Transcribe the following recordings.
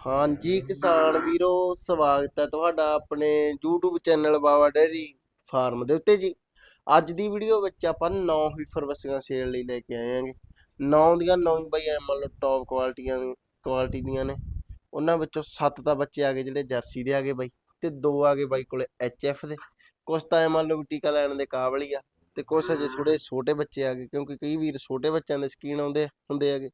ਹਾਂਜੀ ਕਿਸਾਨ ਵੀਰੋ, ਸਵਾਗਤ ਹੈ ਤੁਹਾਡਾ ਆਪਣੇ YouTube channel Bawa dairy farm ਦੇ ਉੱਤੇ ਜੀ। ਅੱਜ ਦੀ ਵੀਡੀਓ ਵਿੱਚ ਆਪਾਂ 9 ਹੀਫਰ ਵਸੀਆਂ ਸੇਲ ਲਈ ਲੈ ਕੇ ਆਏ ਆਂਗੇ 9 ਦੀਆਂ 9 ਬਈ ਐ ਟੌਪ ਕੁਆਲਿਟੀਆਂ ਕੁਆਲਿਟੀ ਦੀਆਂ ਨੇ। ਉਹਨਾਂ ਵਿੱਚੋਂ 7 ਤਾਂ ਬੱਚੇ ਆ ਗਏ ਜਿਹੜੇ ਜਰਸੀ ਦੇ ਆ ਗਏ ਬਾਈ ਤੇ ਦੋ ਆ ਗਏ ਬਾਈ ਕੋਲੇ ਐਚਐਫ ਦੇ। ਕੁਛ ਤਾਂ ਐ ਮੰਨ ਲਓ ਟੀਕਾ ਲੈਣ ਦੇ ਕਾਬਲ ਹੀ ਆ ਤੇ ਕੁਛ ਅਜੇ ਛੋਟੇ ਛੋਟੇ ਬੱਚੇ ਆ ਗਏ ਕਿਉਂਕਿ ਕਈ ਵੀਰ ਛੋਟੇ ਬੱਚਿਆਂ ਦੇ ਸਕੀਨ ਆਉਂਦੇ ਹੁੰਦੇ ਆਗੇ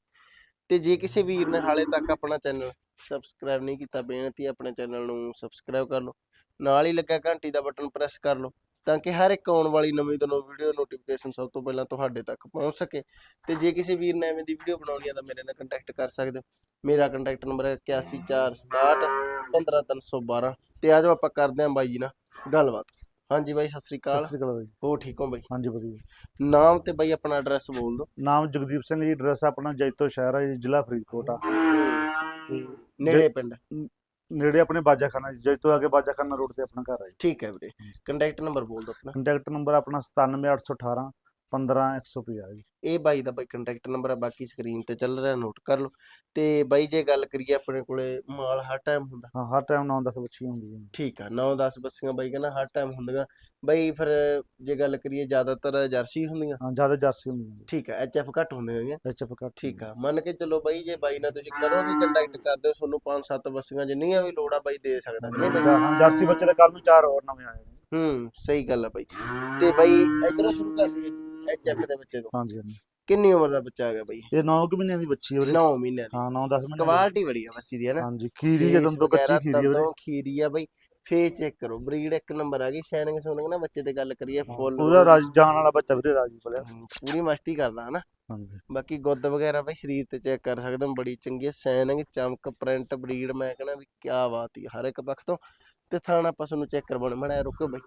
ਤੇ ਜੇ ਕਿਸੇ ਵੀਰ ਨੇ ਹਾਲੇ ਤੱਕ ਆਪਣਾ ਚੈਨਲ ਸਬਸਕ੍ਰਾਈਬ ਨਹੀਂ ਕੀਤਾ ਬੇਨਤੀ ਹੈ ਆਪਣੇ ਚੈਨਲ ਨੂੰ ਸਬਸਕ੍ਰਾਈਬ ਕਰ ਲਓ। ਨਾਲ ਹੀ ਲੱਗਾ ਘੰਟੀ ਦਾ ਬਟਨ ਪ੍ਰੈਸ ਕਰ ਲਓ ਤਾਂ ਕਿ ਹਰ ਇੱਕ ਆਉਣ ਵਾਲੀ ਨਵੀਂ ਤੋਂ ਨਵੀਂ ਵੀਡੀਓ ਨੋਟੀਫਿਕੇਸ਼ਨ ਸਭ ਤੋਂ ਪਹਿਲਾਂ ਤੁਹਾਡੇ ਤੱਕ ਪਹੁੰਚ ਸਕੇ। ਤੇ ਜੇ ਕਿਸੇ ਵੀਰ ਨੇ ਐਵੇਂ ਦੀ ਵੀਡੀਓ ਬਣਾਉਣੀ ਹੈ ਤਾਂ ਮੇਰੇ ਨਾਲ ਕੰਟੈਕਟ ਕਰ ਸਕਦੇ ਹੋ। ਮੇਰਾ ਕੰਟੈਕਟ ਨੰਬਰ ਹੈ 814667 15312 ਤੇ ਆਜੋ ਆਪਾਂ ਕਰਦੇ ਹਾਂ ਬਾਈ ਜੀ ਨਾਲ ਗੱਲਬਾਤ। ਹਾਂਜੀ ਬਾਈ ਸਤਿ ਸ੍ਰੀ ਸਤਿ ਅਕਾਲ ਸ੍ਰੀ ਅਕਾਲ ਬਾਈ। ਹੋ ਠੀਕ ਹੋ ਬਾਈ? ਹਾਂਜੀ ਵਧੀਆ। ਨਾਮ ਤੇ ਬਾਈ ਆਪਣਾ ਐਡਰੈਸ ਬੋਲ ਦਿਓ। ਨਾਮ ਜਗਦੀਪ ਸਿੰਘ ਜੀ ਐਡਰੈਸ ਆਪਣਾ ਜੈਤੋ ਸ਼ਹਿਰ ਹੈ ਜ਼ਿਲ੍ਹਾ ਫਰੀਦਕੋਟ ਆ। ਤੇ ਨੇੜੇ ਪਿੰਡ। ਨੇੜੇ ਆਪਣੇ ਬਾਜਾਖਾਨਾ ਜੀ ਜੈਤੋ ਆ ਕੇ ਬਾਜਾਖਾਨਾ ਰੋਡ ਤੇ ਆਪਣਾ ਘਰ ਹੈ ਜੀ। ਠੀਕ ਹੈ ਵੀਰੇ। ਕੰਟੈਕਟ ਨੰਬਰ ਬੋਲ ਦਿਓ ਆਪਣਾ। ਕੰਟੈਕਟ ਨੰਬਰ ਆਪਣਾ 97818 15150 ਜੀ। ਇਹ ਬਾਈ ਦਾ ਬਾਈ ਕੰਟੈਕਟ ਨੰਬਰ ਹੈ ਬਾਕੀ ਸਕਰੀਨ ਤੇ ਚੱਲ ਰਿਹਾ ਨੋਟ ਕਰ ਲਓ। ਤੇ ਬਾਈ ਜੇ ਗੱਲ ਕਰੀਏ ਆਪਣੇ ਕੋਲੇ ਮਾਲ ਹਰ ਟਾਈਮ ਹੁੰਦਾ। ਹਾਂ ਹਰ ਟਾਈਮ 9-10 ਬੱਚੀ ਹੁੰਦੀ ਹੈ ਠੀਕ ਆ 9-10 ਬੱਸੀਆਂ ਬਾਈ ਕਹਿੰਦਾ ਹਰ ਟਾਈਮ ਹੁੰਦੀਆਂ। ਬਾਈ ਫਿਰ ਜੇ ਗੱਲ ਕਰੀਏ ਜ਼ਿਆਦਾਤਰ ਜਰਸੀ ਹੁੰਦੀਆਂ? ਹਾਂ ਜ਼ਿਆਦਾ ਜਰਸੀ ਹੁੰਦੀ ਹੈ ਠੀਕ ਆ ਐਚਐਫ ਘੱਟ ਹੁੰਦੀਆਂ ਹੈਗੀਆਂ। ਐਚਐਫ ਕੱਟ ਠੀਕ ਆ ਮੰਨ ਕੇ ਚੱਲੋ ਬਾਈ ਜੇ ਬਾਈ ਨਾਲ ਤੁਸੀਂ ਕਦੋਂ ਵੀ ਕੰਟੈਕਟ ਕਰਦੇ ਹੋ ਤੁਹਾਨੂੰ 5-7 ਬੱਸੀਆਂ ਜਿੰਨੀਆਂ ਵੀ ਲੋੜ ਆ ਬਾਈ ਦੇ ਸਕਦਾ। ਨਹੀਂ ਬਾਈ? ਹਾਂ ਜਰਸੀ ਬੱਚੇ ਦੇ ਕੱਲ ਨੂੰ ਚਾਰ ਹੋਰ ਨਵੇਂ ਆਏ ਨੇ। ਹੂੰ ਸਹੀ ਗੱਲ ਆ ਬਾਈ। ਤੇ ਬਾਈ ਇਧਰੋਂ ਸ਼ੁਰੂ ਕਰਦੇ ਐਚਐਫ ਦੇ ਬੱਚੇ ਤੋਂ। ਹਾਂਜੀ ਹਾਂਜੀ। ਕਿੰਨੀ ਉਮਰ ਦਾ ਬੱਚਾ ਹੈਗਾ ਬਾਈ? ਇਹ 9 ਕੁ ਮਹੀਨਿਆਂ ਦੀ ਬੱਚੀ ਹੈ ਵੀਰੇ। 9 ਮਹੀਨਿਆਂ ਦੀ। ਹਾਂ 9-10 ਮਹੀਨੇ ਦੀ। ਕੁਆਲਿਟੀ ਬੜੀ ਆ ਬੱਸੀ ਦੀ ਹੈ ਨਾ? ਹਾਂਜੀ ਖੀਰੀ ਹੈ ਦੰਦੋ ਕੱਚੀ ਖੀਰੀ ਹੈ ਵੀਰੇ। ਖੀਰੀ ਆ ਬਈ। ਫੇਸ ਚੈੱਕ ਕਰੋ ਬਰੀਡ ਇੱਕ ਨੰਬਰ ਆ ਗਈ ਸੈਨਿੰਗ ਸੋਨਿੰਗ ਨਾ ਬੱਚੇ ਤੇ ਗੱਲ ਕਰੀਏ ਹਾਂ, ਫੁੱਲ ਪੂਰਾ ਰਾਜ ਜਾਣ ਵਾਲਾ ਬੱਚਾ ਵੀਰੇ ਰਾਜੀ ਬੋਲਿਆ ਪੂਰੀ ਮਸਤੀ ਕਰਦਾ ਹਨਾ ਹਾਂਜੀ। ਬਾਕੀ ਗੁੱਦ ਵਗੈਰਾ ਬਈ ਸਰੀਰ ਤੇ ਚੈੱਕ ਕਰ ਸਕਦੇ ਹੋ ਬੜੀ ਚੰਗੀ ਸੈਨਿੰਗ ਚਮਕ ਪ੍ਰਿੰਟ ਬਰੀਡ ਮੈਂ ਕਹਿੰਦਾ ਵੀ ਕੀ ਬਾਤ ਹੀ ਹਰ ਇੱਕ ਪੱਖ ਤੋਂ। ਤੇ ਥਾਣਾ ਆਪਾਂ ਤੁਹਾਨੂੰ ਚੈੱਕ ਕਰਵਾਉਣ ਮੜਾ ਰੁਕੋ ਬਈ।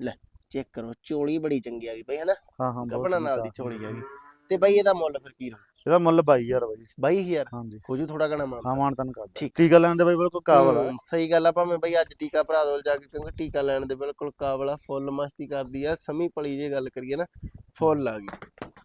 ਲੈ। ਚੈੱਕ ਕਰੋ ਚੋਲੀ ਬੜੀ ਚੰਗੀ ਆ ਗਈ ਬਈ ਹਨਾ? ਹਾਂ ਹਾਂ ਬਹੁਤ ਕਪੜਾ ਨਾਲ ਦੀ ਚਾਲ। ਆ ਗਈ। ਤੇ ਬਈ ਇਹਦਾ ਮੁੱਲ ਫਿਰ ਕੀ ਰਹੂ ਇਹਦਾ ਮੁੱਲ 22000 ਬਾਈ। 22000 ਹਾਂਜੀ। ਹੋ ਜੂ ਥੋੜਾ ਘਣਾ ਮਾਨ ਹਾਂ ਮਾਨ ਤਨ ਕਰਦਾ। ਠੀਕ। ਟੀਕਾ ਲੈਣ ਦੇ ਬਾਈ ਬਿਲਕੁਲ ਕਾਬਲ ਆ। ਸਹੀ ਗੱਲ ਆ ਭਾਵੇਂ ਬਈ ਅੱਜ ਟੀਕਾ ਭਰਾ ਦੋਲ ਜਾ ਕੇ ਕਿਉਂਕਿ ਟੀਕਾ ਲੈਣ ਦੇ ਬਿਲਕੁਲ ਕਾਬਲ ਆ ਫੁੱਲ ਮਸਤੀ ਕਰਦੀ ਆ ਸਮੀ ਪਲੀ ਜੇ ਗੱਲ ਕਰੀਏ ਨਾ ਫੁੱਲ ਆ ਗਈ।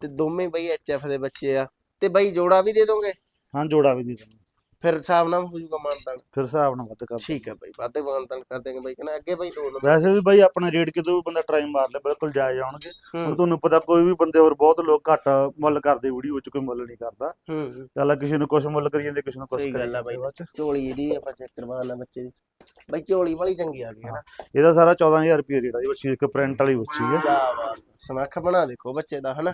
ਤੇ ਦੋਵੇਂ ਬਈ ਐਚਐਫ ਦੇ ਬੱਚੇ ਆ। ਤੇ ਬਈ ਜੋੜਾ ਵੀ ਦੇ ਦੋਗੇ? ਹਾਂ ਜੋੜਾ ਵੀ ਦੇ ਦਿੰਦੇ ਫਿਰ ਹਿਸਾਬ ਨਾਲ ਹੋ ਜੂਗਾ ਮਾਨਤਾਨ ਫਿਰ ਹਿਸਾਬ ਨਾਲ ਵੱਧ ਕਰ ਠੀਕ ਹੈ ਬਈ ਵਾਧੇ ਮਾਨਤਾਨ ਕਰ ਦੇਂਗੇ ਬਈ ਕਹਿੰਦਾ ਅੱਗੇ ਬਈ ਦੋ ਨੰਬਰ। ਵੈਸੇ ਵੀ ਬਾਈ ਆਪਣਾ ਰੇਟ ਕਿਤੋਂ ਵੀ ਬੰਦਾ ਟਰਾਈ ਮਾਰ ਲੈ ਬਿਲਕੁਲ ਜਾਇਜ਼ ਆਉਣਗੇ। ਹੁਣ ਤੁਹਾਨੂੰ ਪਤਾ ਕੋਈ ਵੀ ਬੰਦੇ ਹੋਰ ਬਹੁਤ ਲੋਕ ਘੱਟ ਮੁੱਲ ਕਰਦੇ ਵੀਡੀਓ ਵਿੱਚ ਕੋਈ ਮੁੱਲ ਨਹੀਂ ਕਰਦਾ। ਹੂੰ। ਚੱਲ ਕਿਸੇ ਨੂੰ ਕੁਝ ਮੁੱਲ ਕਰੀ ਜਾਂਦੇ ਕਿਸੇ ਨੂੰ ਕੁਝ ਸਹੀ ਗੱਲ ਆ ਬਾਈ। ਝੋਲੀ ਇਹਦੀ ਆਪਾਂ ਚੈੱਕ ਕਰਵਾਉਣਾ ਬੱਚੇ ਦੀ। ਬਈ ਝੋਲੀ ਵਾਲੀ ਚੰਗੀ ਆ ਗਈ ਹੈ ਨਾ? ਇਹਦਾ ਸਾਰਾ 14000 ਰੁਪਏ ਰੇਟ ਆ ਜੀ ਬੱਚੀ ਇੱਕ ਪ੍ਰਿੰਟ ਵਾਲੀ ਬੱਚੀ ਹੈ ਕਿਆ ਬਾਤ ਆ। ਸਮੱਖ ਬਣਾ ਦੇਖੋ ਬੱਚੇ ਦਾ ਹਨਾ।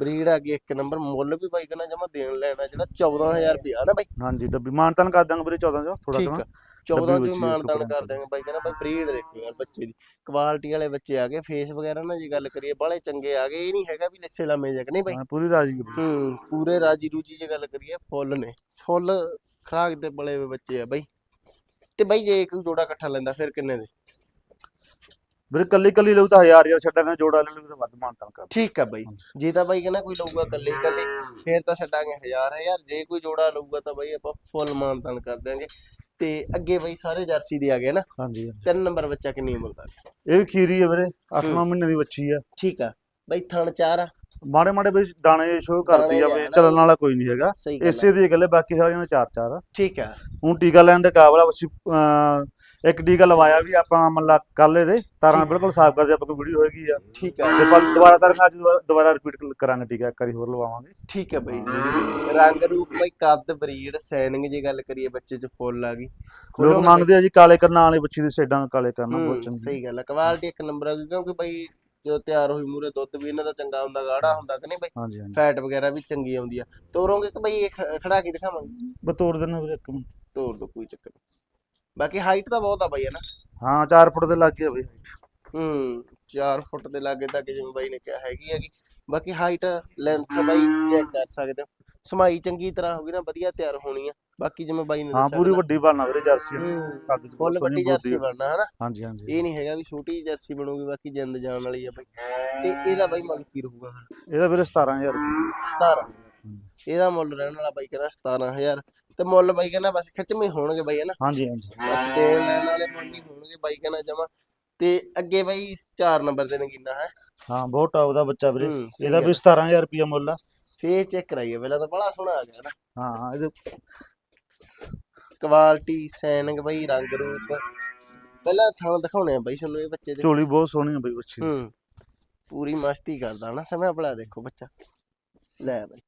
ਬਰੀਡ ਆ ਗਈ ਇੱਕ ਨੰਬਰ ਮੁੱਲ ਵੀ ਬਾਈ ਕਹਿੰਦਾ ਜਮਾ ਦੇਣ ਲੈਣਾ ਜਿਹੜਾ 14000 ਰੁਪਿਆ ਨਾ ਬਾਈ? ਹਾਂਜੀ ਡੱਬੀ ਮਾਨਤਨ ਕਰ ਦਾਂਗੇ ਵੀਰੇ 14 ਚੋਂ ਥੋੜਾ ਠੀਕ ਥੋੜਾ ਆ। 14 ਡੱਬੀ ਤੋਂ ਬੱਚੀ ਮਾਨਦਾਨ ਇੱਕ ਕਰ ਦੇਵਾਂਗੇ ਬਾਈ ਕਹਿੰਦਾ ਬਾਈ ਬਰੀਡ ਦੇਖੋ ਯਾਰ ਬੱਚੇ ਦੀ। ਕੁਆਲਿਟੀ ਵਾਲੇ ਬੱਚੇ ਆ ਗਏ ਫੇਸ ਵਗੈਰਾ ਨਾ ਜੇ ਗੱਲ ਕਰੀਏ ਬਾਲੇ ਚੰਗੇ ਆ ਗਏ ਇਹ ਨਹੀਂ ਹੈਗਾ ਵੀ ਲਿੱਸੇ ਲਾਮੇ ਜਗ ਨਹੀਂ ਬਾਈ? ਹਾਂ, ਪੂਰੀ ਰਾਜੀ ਹੈ ਪੂਰੇ ਰਾਜੀ ਰੂਜੀ ਜੇ ਗੱਲ ਕਰੀਏ ਫੁੱਲ ਨੇ। ਫੁੱਲ ਖਰਾਕ ਦੇ ਬਲੇ ਹੋਏ ਬੱਚੇ ਆ ਬਾਈ। ਤੇ ਬਾਈ ਜੇ ਕੋਈ ਜੋੜਾ ਇਕੱਠਾ ਲੈਂਦਾ ਫਿਰ ਕਿੰਨੇ ਦੇ? ਵੀਰੇ ਕੱਲੀ ਕੱਲੀ ਲਊ ਤਾਂ 1000 ਯਾਰ ਛੱਡਾਂਗੇ ਜੋੜਾ ਲੈ ਲਊ ਤਾਂ ਵੱਧ ਮਾਨਤਨ ਕਰ ਠੀਕ ਆ ਬਾਈ। ਜੇ ਤਾਂ ਬਾਈ ਕਹਿੰਦਾ ਕੋਈ ਲਊਗਾ ਕੱਲੇ ਕੱਲੇ ਫਿਰ ਤਾਂ ਛੱਡਾਂਗੇ ਹਜ਼ਾਰ ਹਜ਼ਾਰ। ਜੇ ਕੋਈ ਜੋੜਾ ਲਊਗਾ ਤਾਂ ਬਾਈ ਆਪਾਂ ਫੁੱਲ ਮਾਨਦਾਨ ਕਰ ਦਿਆਂਗੇ। ਤੇ ਅੱਗੇ ਬਾਈ ਸਾਰੇ ਜਰਸੀ ਦੇ ਆ ਗਏ ਨਾ ਹਾਂਜੀ। ਤਿੰਨ ਨੰਬਰ ਬੱਚਾ ਕਿੰਨੀ ਉਮਰ ਦਾ? ਇਹ ਵੀ ਖੀਰੀ ਹੈ ਵੀਰੇ 8 ਹੂੰ। ਮਹੀਨੇ ਦੀ ਬੱਚੀ ਆ। ਠੀਕ ਆ। ਬਾਈ ਥਣ ਚਾਰ ਆ। ਮਾੜੇ ਮਾੜੇ ਵੀ ਦਾਣੇ ਸ਼ੋ ਕਰਦੀ ਆ ਵੀ। ਚੱਲਣ ਵਾਲਾ ਕੋਈ ਨਹੀਂ ਹੈਗਾ। ਇਸੇ ਦੀ ਗੱਲ ਹੈ ਬਾਕੀ ਸਾਰੀਆਂ ਦੇ ਚਾਰ ਚਾਰ ਆ। ਠੀਕ ਆ। ਹੁਣ ਟੀਕਾ ਲੈਣ ਦੇ ਕਾਬਲ ਆ ਅਹ, ਇੱਕ ਟੀਕਾ ਲਵਾਇਆ ਵੀ ਆਪਾਂ ਮੱਲਾ ਕੱਲ ਇਹਦੇ ਤਾਰਾਂ। ਬਿਲਕੁਲ ਸਾਫ਼ ਕਰਦੇ ਆਪਾਂ ਕੋਈ ਵੀਡੀਓ ਹੋਏਗੀ ਆ। ਠੀਕ ਆ ਤੇ ਆਪਾਂ ਦੁਬਾਰਾ ਤਾਰਾਂ ਅੱਜ ਦੁਬਾਰਾ- ਦੁਬਾਰਾ ਰਿਪੀਟ ਕਰਾਂਗੇ ਟੀਕਾ ਇੱਕ ਵਾਰੀ ਹੋਰ ਲਵਾਵਾਂਗੇ। ਠੀਕ ਆ ਬਾਈ। ਰੰਗ ਰੂਪ ਬਾਈ ਕੱਦ ਬਰੀਡ ਸੈਨਿੰਗ ਜੇ ਗੱਲ ਕਰੀਏ ਬੱਚੇ ਚ ਫੁੱਲ ਆ ਗਈ। ਲੋਕ ਮੰਗਦੇ ਆ ਜੀ ਕਾਲੇ ਕਰਨਾਂ ਵਾਲੀ ਬੱਚੀ ਦੀ ਸੇਡਾਂ ਕਾਲੇ ਕਰਨਾ ਬਹੁਤ ਹੂੰ, ਚੰਗੀ। ਸਹੀ ਗੱਲ ਆ। ਕੁਆਲਿਟੀ ਇੱਕ ਨੰਬਰ ਆ ਕਿਉਂਕਿ ਬਾਈ ਜੋ ਤਿਆਰ ਹੋਈ ਮੂਰੇ ਦੁੱਧ ਵੀ ਇਹਨਾਂ ਦਾ ਚੰਗਾ ਹੁੰਦਾ ਗਾੜਾ ਹੁੰਦਾ ਕਿ ਨਹੀਂ ਬਾਈ? ਹਾਂਜੀ ਹਾਂਜੀ। ਫੈਟ ਵਗੈਰਾ ਵੀ ਚੰਗੀ ਆਉਂਦੀ ਆ। ਤੋਰੋਗੇ ਕਿ ਬਾਈ ਇਹ ਖ- ਖੜਾ ਕੇ ਦਿਖਾਵਾਂਗੇ? ਬਤੌਰ ਦੇਣਾ ਵੀਰੇ ਇੱਕ ਮਿੰਟ। ਤੋਰ ਦੋ ਕੋਈ ਚੱਕਰ ਨੀ। ਬਾਕੀ ਹਾਈਟ ਤਾਂ ਬਹੁਤ ਆ ਬਾਈ ਹੈ ਨਾ? ਹਾਂ 4 ਫੁੱਟ ਦੇ ਲੱਗ ਗਿਆ ਬਈ। ਹੂੰ 4 ਫੁੱਟ ਦੇ ਲਾਗੇ ਤੱਕ ਜਿਵੇਂ ਬਾਈ ਨੇ ਕਿਹਾ ਹੈਗੀ ਹੈਗੀ। ਬਾਕੀ ਹਾਈਟ ਲੈਂਥ ਬਾਈ ਚੈੱਕ ਕਰ ਸਕਦੇ ਹੋ। ਸਮਾਈ ਚੰਗੀ ਤਰ੍ਹਾਂ ਹੋਗੀ ਨਾ ਵਧੀਆ ਤਿਆਰ ਹੋਣੀ ਆ। ਬਾਕੀ ਜਿਵੇਂ ਬਾਈ ਨੇ ਹਾਂ ਪੂਰੀ ਵੱਡੀ ਬਣਨਾ ਵੀਰੇ ਜਰਸੀ ਕੱਦ ਚ ਫੁੱਲ ਵੱਡੀ ਜਰਸੀ ਆ। ਬਣਨਾ ਹਨਾ ਹਾਂਜੀ ਹਾਂਜੀ। ਇਹ ਨਹੀਂ ਹੈਗਾ ਵੀ ਛੋਟੀ ਜਰਸੀ ਬਣੂਗੀ ਬਾਕੀ ਜਿੰਦ ਜਾਣ ਵਾਲੀ ਆ ਬਾਈ। ਤੇ ਇਹਦਾ ਬਾਈ ਮੁੱਲ ਕੀ ਰਹੂਗਾ ਇਹਦਾ ਵੀਰੇ 17000 ਰੁਪਏ। 17000 ਇਹਦਾ ਮੁੱਲ ਰਹਿਣ ਵਾਲਾ ਬਾਈ ਕਹਿੰਦਾ 17000 ਤੇ ਮੁੱਲ ਬਾਈ ਕਹਿੰਦਾ ਬਸ ਖਿੱਚਵੇਂ ਹੋਣਗੇ ਬਾਈ ਹਨਾ? ਹਾਂਜੀ ਹਾਂਜੀ। ਬਸ ਦੇਣ ਲੈਣ ਵਾਲੇ ਮੁੱਲ ਨਹੀਂ ਹੋਣਗੇ ਬਾਈ ਕਹਿੰਦਾ ਜਮਾ। ਤੇ ਅੱਗੇ ਬਾਈ 4 ਨੰਬਰ ਤੇ ਨਗੀਨਾ ਹੈ। ਹਾਂ ਬਹੁਤ ਟੌਪ ਦਾ ਬੱਚਾ ਵੀਰੇ। ਹੂੰ, ਸਹੀ ਇਹਦਾ। ਵੀ 17000 ਰੁਪਏ ਮੁੱਲ ਆ। ਫੇਸ ਚੈੱਕ ਕਰਾਈਏ ਪਹਿਲਾਂ ਤਾਂ ਬੜਾ ਸੋਹਣਾ ਆ ਗਿਆ ਨਾ ਹਾਂ ਹਾਂ ਇਹਦੇ ਕੁਆਲਿਟੀ ਸੈਨਿੰਗ ਬਈ ਰੰਗ ਰੂਪ। ਪਹਿਲਾਂ ਥਣ ਦਿਖਾਉਣੇ ਆ ਬਈ ਤੁਹਾਨੂੰ ਇਹ ਬੱਚੇ ਦੇ। ਝੋਲੀ ਬਹੁਤ ਸੋਹਣੀ ਆ ਬਈ ਬੱਚੀ ਦੀ। ਹੂੰ। ਪੂਰੀ ਮਸਤੀ ਕਰਦਾ ਨਾ ਸਮੇਂ ਆਪਣਾ ਦੇਖੋ ਬੱਚਾ। ਲੈ ਬਈ।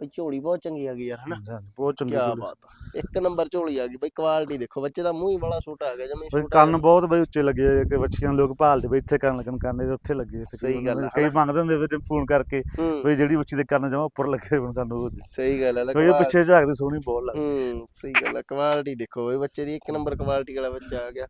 ਬਈ ਝੋਲੀ ਬਹੁਤ ਚੰਗੀ ਆ ਗਈ ਯਾਰ ਹਨਾ? ਬਹੁਤ ਚੰਗੀ ਕੀ ਬਾਤ ਆ। ਇੱਕ ਨੰਬਰ ਝੋਲੀ ਆ ਗਈ ਬਈ ਕੁਆਲਿਟੀ ਦੇਖੋ ਬੱਚੇ ਦਾ ਮੂੰਹ ਹੀ ਬੜਾ ਛੋਟਾ ਆ ਗਿਆ ਜਮੀ ਬਈ ਛੋਟਾ ਕੰਨ ਬਹੁਤ ਬਈ ਉੱਚੇ ਲੱਗੇ ਆ ਕਿ ਬੱਚੀਆਂ ਲੋਕ ਭਾਲਦੇ ਬਈ ਇੱਥੇ ਕੰਨ ਲੱਗਣ ਦੇ ਉੱਥੇ ਲੱਗੇ ਸਹੀ ਗੱਲ ਆ, ਕਈ। ਮੰਗਦੇ ਹੁੰਦੇ ਫਿਰ ਫੋਨ ਕਰਕੇ ਬਈ ਜਿਹੜੀ ਬੱਚੀ ਦੇ ਕੰਨ ਜਮਾ ਉੱਪਰ ਲੱਗੇ ਹੁਣ ਸਾਨੂੰ। ਸਹੀ ਗੱਲ ਹੈ ਕੋਈ ਪਿੱਛੇ ਝਾਕਦੀ ਸੋਹਣੀ ਬਹੁਤ ਲੱਗਦੀ। ਹੂੰ ਸਹੀ ਗੱਲ ਹੈ ਕੁਆਲਿਟੀ ਦੇਖੋ ਇਹ ਬੱਚੇ ਦੀ ਇੱਕ ਨੰਬਰ ਕੁਆਲਿਟੀ ਵਾਲਾ ਬੱਚਾ ਆ ਗਿਆ।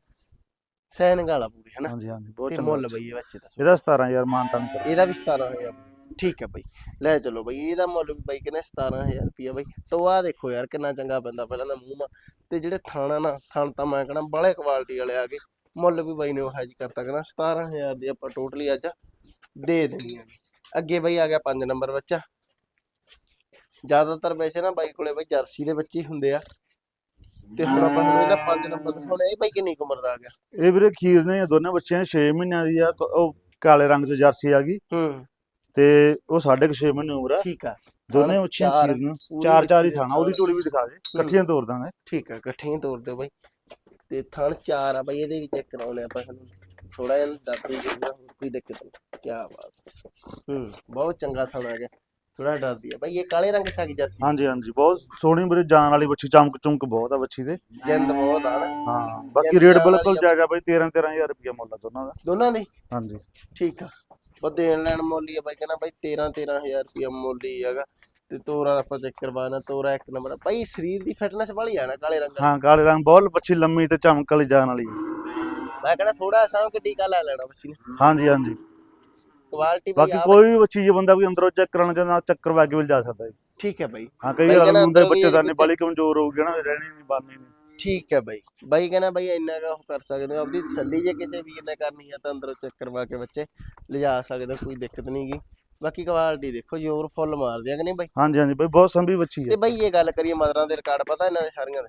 ਸੈਨਿਕ ਵਾਲਾ ਪੂਰੀ ਹਨਾ? ਹਾਂਜੀ ਹਾਂਜੀ ਬਹੁਤ ਚੰਗਾ ਮੁੱਲ। ਬਈ ਇਹ ਬੱਚੇ ਦਾ ਇਹਦਾ 17000 ਮਾਨਤਾ ਨਹੀਂ ਕਰੋ। ਇਹਦਾ ਵੀ 17000 ਠੀਕ ਹੈ ਬਈ। ਲੈ ਚਲੋ ਬਈ ਇਹਦਾ ਮੁੱਲ ਵੀ ਬਈ ਕਿੰਨਾ 17000 ਰੁਪਿਆ ਬਈ। ਟੋਆ ਦੇਖੋ ਯਾਰ ਕਿੰਨਾ ਚੰਗਾ ਪੈਂਦਾ ਪਹਿਲਾਂ ਤਾਂ ਮੂੰਹ ਮਾ ਤੇ ਜਿਹੜੇ ਥਾਣਾ ਨਾ ਥਣ ਤਾਂ ਮੈਂ ਕਹਣਾ ਬੜੇ ਕੁਆਲਿਟੀ ਵਾਲੇ ਆ ਗਏ। ਮੁੱਲ ਵੀ ਬਾਈ ਨੇ ਉਹ ਹਾਜੀ ਕਰਤਾ ਕਹਣਾ 17000 ਦੀ ਆਪਾਂ ਟੋਟਲੀ ਅੱਜ ਦੇ ਦੇਣੀ ਆ ਅੱਗੇ ਬਈ ਆ ਗਿਆ 5 ਨੰਬਰ ਬੱਚਾ। ਜ਼ਿਆਦਾਤਰ ਵੈਸੇ ਨਾ ਬਾਈ ਕੋਲੇ ਬਈ ਜਰਸੀ ਦੇ ਬੱਚੇ ਹੁੰਦੇ ਆ। ਤੇ ਹੁਣ ਆਪਾਂ ਹੁਣ ਇਹਦਾ 5 ਨੰਬਰ ਦਿਖਾਉਣਾ ਇਹ ਬਾਈ ਕਿੰਨੀ ਉਮਰ ਦਾ ਆ ਗਿਆ? ਇਹ ਵੀਰੇ ਖੀਰ ਨੇ ਦੋਨੇ ਬੱਚੇ 6 ਮਹੀਨਿਆਂ ਦੀ ਆ ਉਹ ਕਾਲੇ ਰੰਗ ਚ ਜਰਸੀ ਆ ਗਈ। ਹੂੰ। ਤੇ ਉਹ ਸਾਢੇ ਕੁ 6 ਮਹੀਨੇ ਉਮਰ ਆ। ਠੀਕ ਆ। ਦੋਨੇ ਬੱਚੀਆਂ ਚਾਰ ਖੀਰ ਨੂੰ ਪੂਰੀ ਚਾਰ ਚਾਰ ਹੀ ਥਾਣਾ ਉਹਦੀ ਝੋਲੀ ਵੀ ਦਿਖਾ ਦੇ ਇਕੱਠੀਆਂ ਤੋੜ ਦਾਂਗੇ ਠੀਕ ਆ ਇਕੱਠੀਆਂ ਹੀ ਤੋੜ ਦਿਓ ਬਾਈ। ਤੇ ਥਣ ਚਾਰ ਆ ਬਾਈ ਇਹਦੇ ਵੀ ਚੈੱਕ ਕਰਾਉਣੇ ਆਪਾਂ ਤੁਹਾਨੂੰ ਥੋੜਾ ਜਿਹਾ ਜਿਹਾ ਹੋਰ ਕੋਈ ਦਿੱਕਤ ਨਹੀਂ ਕੀ ਬਾਤ ਹੂੰ ਬਹੁਤ ਚੰਗਾ ਥਣ ਆ ਗਿਆ ਥੋੜਾ ਡਰਦੀ ਆ। ਬਾਈ ਇਹ ਕਾਲੇ ਰੰਗ ਦੀ ਸਾਗੀ ਜਰਸੀ। ਹਾਂਜੀ ਹਾਂਜੀ ਬਹੁਤ ਸੋਹਣੀ ਵੀਰੇ ਜਾਨ ਵਾਲੀ ਬੱਚੀ ਚਮਕ ਚੁਮਕ ਬਹੁਤ ਆ ਬੱਚੀ ਦੇ। ਜਿੰਦ ਬਹੁਤ ਆ ਹਾਂ ਬਾਕੀ ਰੇਟ ਬਿਲਕੁਲ। ਜਾਇਜ਼ ਆ ਬਈ 13 13000 ਰੁਪਇਆ ਮੁੱਲ ਆ ਦੋਨਾਂ ਦਾ। ਦੋਨਾਂ ਦੇ? ਹਾਂਜੀ। ਠੀਕ ਆ। ਉਹ ਦੇਣ ਲੈਣ ਮੁੱਲ ਹੀ ਆ ਬਾਈ ਕਹਿੰਦਾ ਬਾਈ 13 13000 ਰੁਪਇਆ ਮੁੱਲ ਹੀ ਹੈਗਾ। ਤੇ ਤੋਰਾ ਆਪਾਂ ਚੈੱਕ ਕਰਵਾਣਾ ਤੋਰਾ ਇੱਕ ਨੰਬਰ। ਬਾਈ ਸਰੀਰ ਦੀ ਫਿਟਨੈਸ ਵਾਲੀ ਆ ਨਾ ਕਾਲੇ ਰੰਗ ਦਾ ਹਾਂ ਕਾਲੇ ਰੰਗ ਬਹੁਤ ਬੱਚੀ ਲੰਮੀ ਤੇ ਚਮਕ ਵਾਲੀ ਜਾਨ ਵਾਲੀ। ਮੈਂ ਕਹਿੰਦਾ ਥੋੜਾ ਸਾਂ ਕਿ ਟੀਕਾ ਲੈ ਲੈਣਾ ਨੇ। ਹਾਂਜੀ ਹਾਂਜੀ। ਕੁਆਲਿਟੀ ਬਾਕੀ ਕੋਈ ਵੀ ਬੱਚੀ ਜੇ ਬੰਦਾ ਕੋਈ ਅੰਦਰੋਂ ਚੈੱਕ ਕਰਾਉਣਾ ਚਾਹੁੰਦਾ ਚੱਕਰ ਵਾ ਕੇ ਵੀ ਜਾ ਸਕਦਾ ਠੀਕ ਹੈ ਬਾਈ। ਹਾਂ ਕਈ ਵਾਰ ਹੁੰਦੇ ਵੀ ਬੱਚੇ ਦਾ ਨੇ ਬਾਲੀ ਕਮਜ਼ੋਰ ਹੋਊਗੀ ਨਾ ਰਹਿਣੀ ਨਹੀਂ ਬਾਨੀ ਨਹੀਂ। ਠੀਕ ਹੈ ਬਾਈ। ਬਾਈ ਕਹਿੰਦਾ ਬਾਈ ਇੰਨਾ ਕੁ ਕਰ ਸਕਦੇ ਹੋ। ਆਪਦੀ ਤਸੱਲੀ ਜੇ ਕਿਸੇ ਵੀਰ ਨੇ ਕਰਨੀ ਆ ਤਾਂ ਅੰਦਰੋਂ ਚੈੱਕ ਕਰਵਾ ਕੇ ਬੱਚੇ ਲਿਜਾ ਸਕਦੇ ਹੋ, ਕੋਈ ਦਿੱਕਤ ਨਹੀਂ ਗੀ। ਬਾਕੀ ਕੁਆਲਿਟੀ ਦੇਖੋ ਜ਼ੋਰ ਫੁੱਲ ਮਾਰਦੇ ਆ ਕਿ ਨਹੀਂ ਬਾਈ? ਹਾਂਜੀ ਹਾਂਜੀ ਬਈ ਬਹੁਤ ਸੰਭੀ ਬੱਚੀ ਤੇ ਹੈ ਬਾਈ ਇਹ ਗੱਲ ਕਰੀਏ ਮਦਰਾਂ ਦੇ ਰਿਕਾਰਡ ਪਤਾ ਇਹਨਾਂ ਦੇ ਸਾਰੀਆਂ ਦੇ?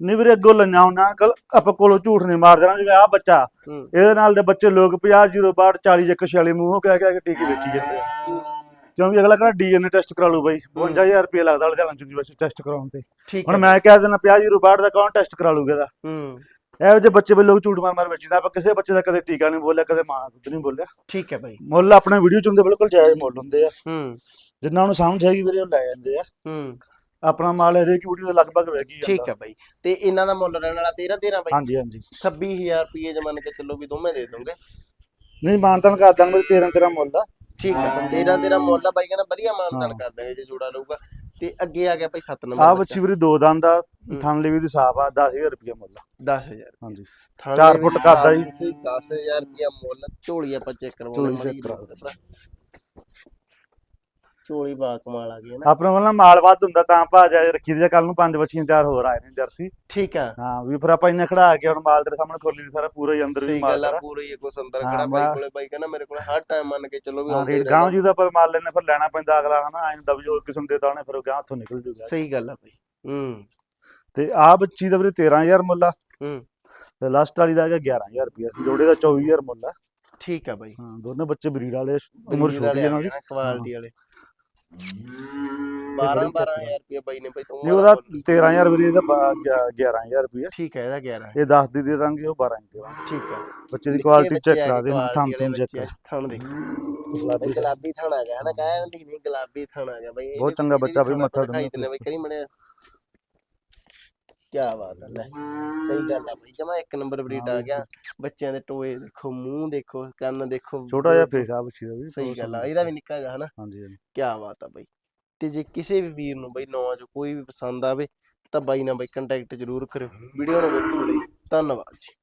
ਨਹੀਂ ਵੀਰੇ ਅੱਗੋਂ ਲਈਆਂ ਉਹਨਾਂ ਕੱਲ ਆਪਾਂ ਕੋਲੋਂ ਝੂਠ ਨਹੀਂ ਮਾਰ ਦੇਣਾ ਜਿਵੇਂ ਆ ਬੱਚਾ। ਹੂੰ। ਇਹਦੇ ਨਾਲ ਦੇ ਬੱਚੇ ਲੋਕ 50 0 62 40 ਇੱਕ 46 ਮੂੰਹੋਂ ਕਹਿ ਕਹਿ ਕੇ ਟੀਕੇ ਵੇਚੀ ਜਾਂਦੇ ਆ। ਕਿਉਂਕਿ ਅਗਲਾ ਕਹਿੰਦਾ ਡੀਐਨਏ ਟੈਸਟ ਕਰਾ ਲੂ ਬਾਈ 52000 ਰੁਪਏ ਲੱਗਦਾ ਲੁਧਿਆਣਾ ਯੂਨੀਵਰਸਿਟੀ ਟੈਸਟ ਕਰਾਉਣ ਤੇ। ਹੁਣ ਮੈਂ ਕਹਿ ਦੇਣਾ 50 0 62 ਦਾ ਕੌਣ ਟੈਸਟ ਕਰਾ ਲੂਗਾ ਇਹਦਾ? ਹੂੰ। ਇਹੋ ਜਿਹੇ ਬੱਚੇ ਵੀ ਲੋਕ ਝੂਠ ਮਾਰ ਮਾਰ ਵੇਚੀਦਾ ਆਪਾਂ ਕਿਸੇ ਬੱਚੇ ਦਾ ਕਦੇ ਟੀਕਾ ਨਹੀਂ ਬੋਲਿਆ ਕਦੇ ਮਾਂ ਦਾ ਦੁੱਧ ਨਹੀਂ ਬੋਲਿਆ। ਠੀਕ ਹੈ ਬਾਈ। ਮੁੱਲ ਆਪਣੇ ਵੀਡੀਓ ਚ ਹੁੰਦੇ ਬਿਲਕੁਲ ਜਾਇਜ਼ ਮੁੱਲ ਹੁੰਦੇ ਆ। ਹੂੰ। ਜਿੰਨਾ ਨੂੰ ਸਮਝ ਹੈਗੀ ਵੀਰੇ ਉਹ ਲੈ ਜਾਂਦੇ ਆ। ਹੂੰ। ਆਪਣਾ ਮਾਲ ਹਰੇਕ ਵੀਡੀਓ ਦਾ ਲਗਭਗ ਵੈਗੀ ਠੀਕ ਹੈ ਬਾਈ। ਤੇ ਇਹਨਾਂ ਦਾ ਮੁੱਲ ਰਹਿਣ ਵਾਲਾ 13 13 ਬਾਈ? ਹਾਂਜੀ ਹਾਂਜੀ। 26000 ਰੁਪਏ ਜੇ ਮੰਨ ਕੇ ਚੱਲੋ ਵੀ ਦੋਵੇਂ ਦੇ ਦੋਗੇ ਨਹੀਂ ਮਾਨਤਨ ਕਰ ਦਾਂਗੇ 13 13 ਮੁੱਲ ਆ। ਠੀਕ ਹੈ। 13 13 ਮੁੱਲ ਆ ਬਾਈ ਕਹਿੰਦਾ ਵਧੀਆ ਮਾਨਤਾਨ ਕਰ ਦਾਂਗੇ ਜੇ ਜੋੜਾ ਲਊਗਾ। ਤੇ ਅੱਗੇ ਆ ਗਿਆ ਭਾਈ 7 ਆ ਨੰਬਰ ਬੱਚੀ। ਵੀਰੇ ਦੋ ਦੰਦ ਦਾ ਥਣ ਲਈ ਵੀ ਦੀ ਸਾਫ਼ ਆ 10000 ਰੁਪਏ ਮੁੱਲ ਆ। 10000 ਹਾਂਜੀ। ਥਾਣੇ ਚਾਰ ਦੇ ਫੁੱਟ ਵਿੱਚ ਕੱਦ ਆ ਜੀ। ਸਾਫ਼ ਸੁਥਰੀ 10000 ਰੁਪਿਆ ਮੁੱਲ ਝੋਲੀ ਆਪਾਂ ਚੈੱਕ ਕਰਵਾਉਣਾ ਮਾੜੀ check ਕਰਾ ਜਿਹੀ ਭਰਾ। ਝੋਲੀ ਬਾ ਕਮਾਲ ਆ ਗਈ ਹੈ ਨਾ। ਆਪਣੇ ਵੱਲ ਨਾ ਮਾਲ ਵੱਧ ਹੁੰਦਾ ਤਾਂ ਭਾ ਜਾਏ ਰੱਖੀ ਦੀ ਕੱਲ ਨੂੰ ਪੰਜ ਬੱਚੀਆਂ ਚਾਰ ਹੋਰ ਆਏ ਨੇ ਜਰਸੀ। ਠੀਕ ਆ। ਹਾਂ ਵੀ ਫਿਰ ਆਪਾਂ ਇੰਨਾ ਖੜਾ ਕੇ ਹੁਣ ਮਾਲ ਤੇਰੇ ਸਾਹਮਣੇ ਖੋਲੀ ਨਹੀਂ ਸਾਰਾ ਪੂਰਾ ਹੀ ਅੰਦਰ ਵੀ ਸਹੀ ਮਾਲ ਗੱਲ ਆ ਸਾਰਾ। ਪੂਰੀ ਕੋ ਸੰਦਰ ਹਾਂ, ਖੜਾ ਬਾਈ ਮੈਂ- ਕੋਲੇ ਬਾਈ ਕਹਿੰਦਾ ਮੇਰੇ ਕੋਲੇ ਹਰ ਟਾਈਮ ਮੰਨ ਕੇ ਚੱਲੋ ਵੀ ਹਾਂ ਆਉਂਦੇ ਹੀ ਰਹਿਣਾ। ਜੀ ਦਾ ਪਰ ਮਾਲ ਲੈਣੇ ਫਿਰ ਲੈਣਾ ਪੈਂਦਾ ਅਗਲਾ ਹਨਾ ਐਂ ਦਾ ਵੀ ਹੋਰ ਕਿਸਮ ਦੇ ਤਾਂ ਉਹਨੇ ਫਿਰ ਗਾਂ ਤੋਂ ਨਿਕਲ ਜੂਗਾ। ਸਹੀ ਗੱਲ ਆ ਬਾਈ ਹੂੰ। ਤੇ ਆ ਬੱਚੀ ਦਾ ਵੀਰੇ 13000 ਮੁੱਲ ਆ। ਹੂੰ। ਤੇ ਲਾਸਟ ਵਾਲੀ ਦਾ ਹੈਗਾ 11000 ਰੁਪਏ ਜੋੜੇ ਦਾ 24000 ਮੁੱਲ ਆ। ਠੀਕ ਆ ਬਾਈ। ਹਾਂ ਦੋਨੇ ਬੱਚੇ ਬਰੀਡ ਵਾਲੇ ਉਮਰ ਛੋਟੀ ਇਹਨਾਂ ਦੀ। ਕੁਆਲਿਟੀ ਵਾਲੇ। 12 ਬੜੀ ਚੱਕਰ ਆ। 12000 ਰੁਪਏ ਬਾਈ ਨੇ ਬਾਈ ਤੂੰ ਨਹੀਂ ਉਹਦਾ 13000 ਵੀਰੇ ਇਹਦਾ 11000 ਰੁਪਏ ਠੀਕ ਹੈ ਇਹਦਾ 11 ਇਹ 10 ਦੀ ਦੇ ਦਾਂਗੇ ਉਹ 12 ਦੀ ਦੇਵਾਂਗੇ ਠੀਕ ਆ ਬੱਚੇ ਦੀ ਕੁਆਲਿਟੀ ਚੈੱਕ ਕਰਾ ਦੇ ਹਾਂ ਥਾਂ quality ਤੋਂ ਵਾਲੇ ਚੈੱਕ ਥਣ ਦੇ। ਗੁਲਾਬੀ ਗੁਲਾਬੀ ਥਣ ਆ ਗਿਆ ਹਨਾ ਕਹਿਣ ਦੀ ਨਹੀਂ ਗੁਲਾਬੀ ਥਣ ਆ ਗਿਆ ਬਈ ਬਹੁਤ ਚੰਗਾ ਬੱਚਾ ਬਈ, ਮੱਥਾ ਦਿੰਦੇ ਬਈ ਕਰੀ ਮੜੇ ਕੀ ਬਾਤ ਹੈ ਲੈ ਸਹੀ ਗੱਲ ਆ ਬਈ ਜਮਾ ਇੱਕ ਨੰਬਰ ਬਰੀਡ ਆ ਗਿਆ। ਬੱਚਿਆਂ ਦੇ ਟੋਏ ਦੇਖੋ ਮੂੰਹ ਦੇਖੋ ਕੰਨ ਦੇਖੋ ਛੋਟਾ ਜਿਹਾ ਫੇਸ ਆ ਬੱਚੀ ਦਾ ਵੀ ਸਹੀ ਗੱਲ ਆ। ਇਹਦਾ ਵੀ ਨਿੱਕਾ ਜਿਹਾ ਹਨਾ? ਹਾਂਜੀ ਹਾਂਜੀ। ਕੀ ਬਾਤ ਆ ਬਈ। ਤੇ ਜੇ ਕਿਸੇ ਵੀ ਵੀਰ ਨੂੰ ਬਈ ਨੌਂ ਜੋ ਕੋਈ ਵੀ ਪਸੰਦ ਆਵੇ ਤਾਂ ਬਾਈ ਨਾਲ ਬਈ ਕੰਟੈਕਟ ਜ਼ਰੂਰ ਕਰਿਓ। ਵੀਡੀਓ ਨੂੰ ਵੇਖਣ ਲਈ ਧੰਨਵਾਦ ਜੀ।